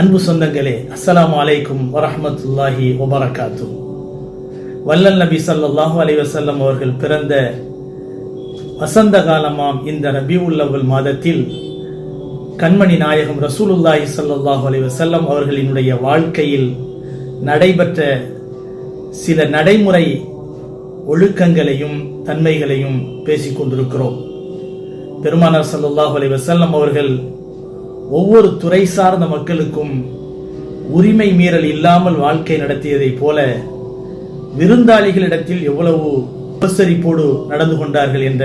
அன்பு சொந்தங்களே அஸ்லாம் அலைக்கும் வரமத்துல்லாஹி வபரகாத்து வல்லல் நபி சல்லாஹு அலைஹி வஸல்லம் அவர்கள் பிறந்த வசந்த காலமாம் இந்த ரபியுல் அவ்வல் மாதத்தில் கண்மணி நாயகம் ரசூலுல்லாஹி சல்லாஹு அலைஹி வஸல்லம் அவர்களினுடைய வாழ்க்கையில் நடைபெற்ற சில நடைமுறை ஒழுக்கங்களையும் தன்மைகளையும் பேசிக்கொண்டிருக்கிறோம். பெருமானார் சல்லாஹு அலைஹி அவர்கள் ஒவ்வொரு துறை சார்ந்த மக்களுக்கும் உரிமை மீறல் இல்லாமல் வாழ்க்கை நடத்தியதைப் போல விருந்தாளிகளிடத்தில் எவ்வளவு உபசரிப்போடு நடந்து கொண்டார்கள் என்ற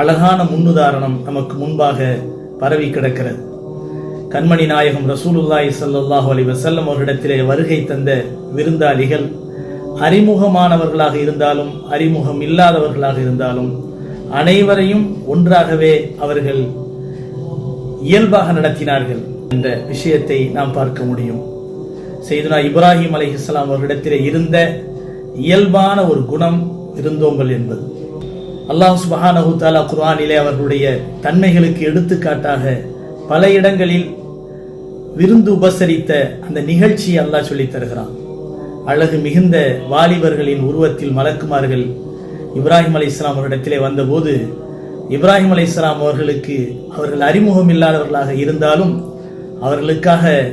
அழகான முன்னுதாரணம் நமக்கு முன்பாக பரவி கிடக்கிறது. கண்மணி நாயகம் ரசூலுல்லாய் ஸல்லல்லாஹு அலி வசல்லம் அவர்களிடத்திலே வருகை தந்த விருந்தாளிகள் அறிமுகமானவர்களாக இருந்தாலும் அறிமுகம் இல்லாதவர்களாக இருந்தாலும் அனைவரையும் ஒன்றாகவே அவர்கள் இயல்பாக நடத்தினார்கள். என்ற விஷயத்தை நாம் பார்க்க முடியும். செய்துனா இப்ராஹிம் அலைஹிஸ்ஸலாம் அவர்களிடத்திலே இருந்த இயல்பான ஒரு குணம் இருந்தோங்கள் என்பது. அல்லாஹ் சுபஹானஹு தாலா குர்ஆனிலே அவர்களுடைய தன்மைகளுக்கு எடுத்துக்காட்டாக பல இடங்களில் விருந்து உபசரித்த அந்த நிகழ்ச்சியை அல்லாஹ் சொல்லித் தருகிறான். அழகு மிகுந்த வாலிபர்களின் உருவத்தில் மலக்குமார்கள் இப்ராஹிம் அலி இஸ்லாம் அவர்களிடத்திலே வந்தபோது இப்ராஹிம் அலி இஸ்லாம் அவர்களுக்கு அவர்கள் அறிமுகம் இல்லாதவர்களாக இருந்தாலும் அவர்களுக்காக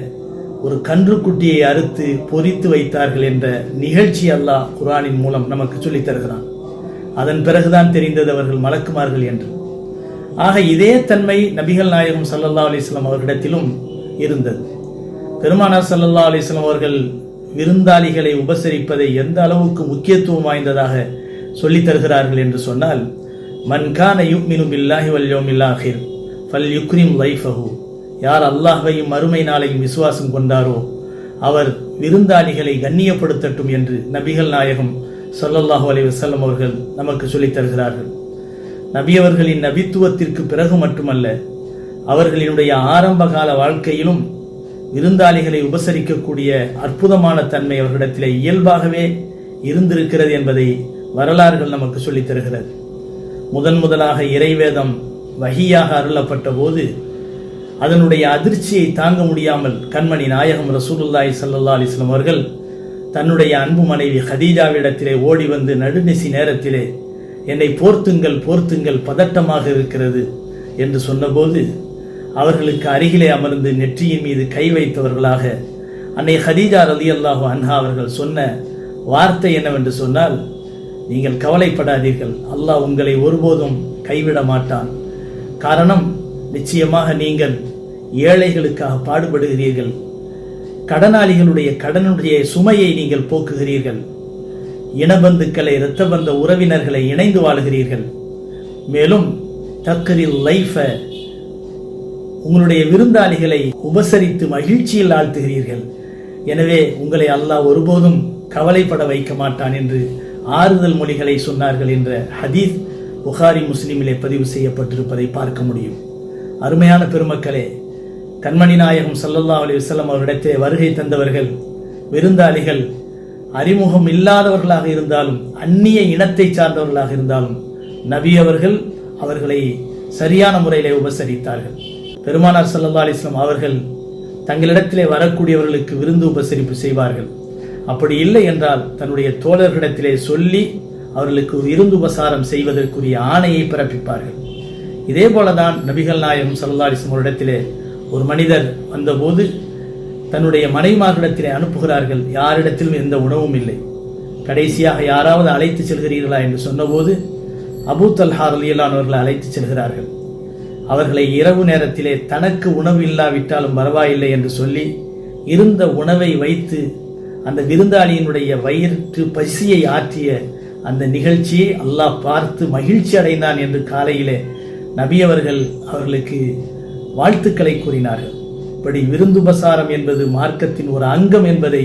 ஒரு கன்றுக்குட்டியை அறுத்து பொறித்து வைத்தார்கள் என்ற நிகழ்ச்சி அல்லாஹ் குரானின் மூலம் நமக்கு சொல்லித் தருகிறான். அதன் பிறகுதான் தெரிந்தது அவர்கள் மலக்குமார்கள் என்று. ஆக இதே தன்மை நபிகள் நாயகம் சல்லல்லா அலிஸ்லாம் அவர்களிடத்திலும் இருந்தது. பெருமானார் சல்லல்லா அலிஸ்லாம் அவர்கள் விருந்தாளிகளை உபசரிப்பதை எந்த அளவுக்கு முக்கியத்துவம் வாய்ந்ததாக சொல்லித் தருகிறார்கள் என்று சொன்னால் மன் கான யுக்மினு பில்லாஹி வல் யௌமில் ஃபல் யுக்ரிம் லைஃபஹு யார் அல்லாஹையும் மறுமை நாளையும் விசுவாசம் கொண்டாரோ அவர் விருந்தாளிகளை கண்ணியப்படுத்தட்டும் என்று நபிகள் நாயகம் சொல்லல்லாஹு அலி வசல்லம் அவர்கள் நமக்கு சொல்லித் தருகிறார்கள். நபியவர்களின் நபித்துவத்திற்கு பிறகு மட்டுமல்ல அவர்களினுடைய ஆரம்ப கால வாழ்க்கையிலும் விருந்தாளிகளை உபசரிக்கக்கூடிய அற்புதமான தன்மை அவர்களிடத்தில் இயல்பாகவே இருந்திருக்கிறது என்பதை வரலாறுகள் நமக்கு சொல்லித் தருகிறது. முதன் முதலாக இறைவேதம் வகியாக அருளப்பட்ட போது அதனுடைய அதிர்ச்சியை தாங்க முடியாமல் கண்மணி நாயகம் ரசூலுல்லாய் சல்லா அலைஹி அவர்கள் தன்னுடைய அன்பு மனைவி ஹதீஜாவிடத்திலே ஓடி வந்து நடுநிசி நேரத்திலே என்னை போர்த்துங்கள் போர்த்துங்கள் பதட்டமாக இருக்கிறது என்று சொன்னபோது அவர்களுக்கு அருகிலே அமர்ந்து நெற்றியின் மீது கை வைத்தவர்களாக அன்னை ஹதீஜா ரலி அல்லாஹு அன்ஹா அவர்கள் சொன்ன வார்த்தை என்னவென்று சொன்னால் நீங்கள் கவலைப்படாதீர்கள். அல்லாஹ் உங்களை ஒருபோதும் கைவிட மாட்டான். காரணம் நிச்சயமாக நீங்கள் ஏழைகளுக்காக பாடுபடுகிறீர்கள். கடனாளிகளுடைய கடனுடைய சுமையை நீங்கள் போக்குகிறீர்கள். இனபந்துக்களை இரத்த பந்த உறவினர்களை இணைந்து வாழுகிறீர்கள். மேலும் தக்கரில் லைஃபை உங்களுடைய விருந்தாளிகளை உபசரித்து மகிழ்ச்சியில் ஆழ்த்துகிறீர்கள். எனவே உங்களை அல்லாஹ் ஒருபோதும் கவலைப்பட வைக்க மாட்டான் என்று ஆறுதல் மொழிகளை சொன்னார்கள் என்ற ஹதீஸ் புகாரி முஸ்லீமிலே பதிவு செய்யப்பட்டிருப்பதை பார்க்க முடியும். அருமையான பெருமக்களே கண்மணி நாயகம் சல்லல்லா அலி வல்லம் அவரிடத்தே வருகை தந்தவர்கள் விருந்தாளிகள் அறிமுகம் இல்லாதவர்களாக இருந்தாலும் அந்நிய இனத்தை சார்ந்தவர்களாக இருந்தாலும் நபி அவர்கள் அவர்களை சரியான முறையிலே உபசரித்தார்கள். பெருமானார் சல்லல்லா அலிஸ்லாம் அவர்கள் தங்களிடத்திலே வரக்கூடியவர்களுக்கு விருந்து உபசரிப்பு செய்வார்கள். அப்படி இல்லை என்றால் தன்னுடைய தோழர்களிடத்திலே சொல்லி அவர்களுக்கு விருந்து உபசாரம் செய்வதற்குரிய ஆணையை பிறப்பிப்பார்கள். இதே போலதான் நபிகள் நாயகம் சல்லா ஒரு இடத்திலே ஒரு மனிதர் வந்தபோது தன்னுடைய மனைமார்களிடத்திலே அனுப்புகிறார்கள். யாரிடத்திலும் எந்த உணவும் இல்லை. கடைசியாக யாராவது அழைத்து செல்கிறீர்களா என்று சொன்னபோது அபூ தல்ஹார் அலியலானவர்களை அழைத்து செல்கிறார்கள். அவர்களை இரவு நேரத்திலே தனக்கு உணவு இல்லாவிட்டாலும் பரவாயில்லை என்று சொல்லி இருந்த உணவை வைத்து அந்த விருந்தாளியினுடைய வயிற்று பசியை ஆற்றிய அந்த நிகழ்ச்சியை அல்லாஹ் பார்த்து மகிழ்ச்சி அடைந்தான் என்று காலையிலே நபியவர்கள் அவர்களுக்கு வாழ்த்துக்களை கூறினார்கள். இப்படி விருந்துபசாரம் என்பது மார்க்கத்தின் ஒரு அங்கம் என்பதை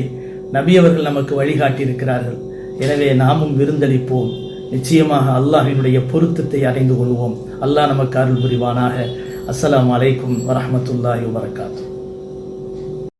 நபியவர்கள் நமக்கு வழிகாட்டியிருக்கிறார்கள். எனவே நாமும் விருந்தளிப்போம். நிச்சயமாக அல்லாஹினுடைய பொருத்தத்தை அடைந்து கொள்வோம். அல்லாஹ் நமக்கு அருள் புரிவானாக. அஸ்லாம் அலைக்கும் வரமத்துல்லாஹி வரகாத்து